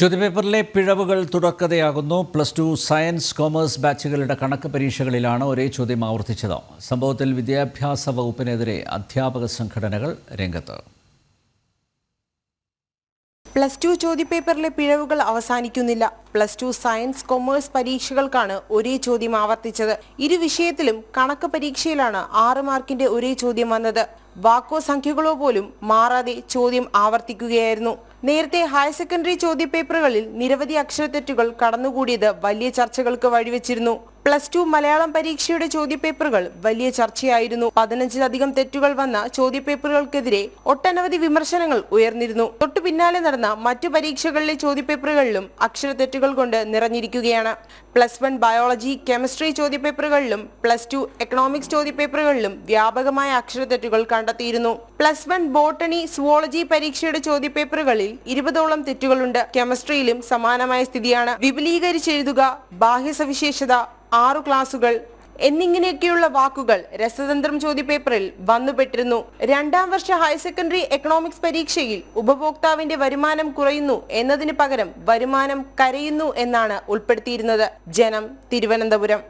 ചോദ്യപേപ്പറിലെ പിഴവുകൾ തുടക്കതയാകുന്നു plus two science commerce ബാച്ചുകളുടെ കണക്ക് പരീക്ഷകളിലാണ് ഒരേ ചോദ്യം ആവർത്തിച്ചത്. സംഭവത്തിൽ വിദ്യാഭ്യാസ വകുപ്പിനെതിരെ അധ്യാപക സംഘടനകൾ രംഗത്ത്. പ്ലസ് ടു ചോദ്യപേപ്പറിലെ പിഴവുകൾ അവസാനിക്കുന്നില്ല. പ്ലസ് ടു സയൻസ് കൊമേഴ്സ് പരീക്ഷകൾക്കാണ് ഒരേ ചോദ്യം ആവർത്തിച്ചത്. ഇരു വിഷയത്തിലും കണക്ക് പരീക്ഷയിലാണ് ആറ് മാർക്കിന്റെ ഒരേ ചോദ്യം വന്നത്. വാക്കോ സംഖ്യകളോ പോലും മാറാതെ ചോദ്യം ആവർത്തിക്കുകയായിരുന്നു. നേരത്തെ ഹയർ സെക്കൻഡറി ചോദ്യപേപ്പറുകളിൽ നിരവധി അക്ഷരത്തെറ്റുകൾ കടന്നുകൂടിയത് വലിയ ചർച്ചകൾക്ക് വഴിവെച്ചിരുന്നു. പ്ലസ് ടു മലയാളം പരീക്ഷയുടെ ചോദ്യപേപ്പറുകൾ വലിയ ചർച്ചയായിരുന്നു. പതിനഞ്ചിലധികം തെറ്റുകൾ വന്ന ചോദ്യപേപ്പറുകൾക്കെതിരെ ഒട്ടനവധി വിമർശനങ്ങൾ ഉയർന്നിരുന്നു. തൊട്ടു പിന്നാലെ നടന്ന മറ്റു പരീക്ഷകളിലെ ചോദ്യപേപ്പറുകളിലും അക്ഷരത്തെറ്റുകൾ കൊണ്ട് നിറഞ്ഞിരിക്കുകയാണ്. പ്ലസ് വൺ ബയോളജി കെമിസ്ട്രി ചോദ്യപേപ്പറുകളിലും പ്ലസ് ടു എക്കണോമിക്സ് ചോദ്യപേപ്പറുകളിലും വ്യാപകമായ അക്ഷരത്തെറ്റുകൾ കണ്ടെത്തിയിരുന്നു. പ്ലസ് വൺ ബോട്ടണി സുവോളജി പരീക്ഷയുടെ ചോദ്യപേപ്പറുകളിൽ ഇരുപതോളം തെറ്റുകളുണ്ട്. കെമിസ്ട്രിയിലും സമാനമായ സ്ഥിതിയാണ്. വിപുലീകരിച്ചെഴുതുക ബാഹ്യ സവിശേഷത ആറു ക്ലാസുകൾ. എന്നിങ്ങനെയൊക്കെയുള്ള വാക്കുകൾ രസതന്ത്രം ചോദ്യപേപ്പറിൽ വന്നുപെട്ടിരുന്നു. രണ്ടാം വർഷ ഹയർ സെക്കൻഡറി എക്കണോമിക്സ് പരീക്ഷയിൽ ഉപഭോക്താവിന്റെ വരുമാനം കുറയുന്നു എന്നതിന് പകരം വരുമാനം കരയുന്നു എന്നാണ് ഉൾപ്പെടുത്തിയിരുന്നത്. ജനം തിരുവനന്തപുരം.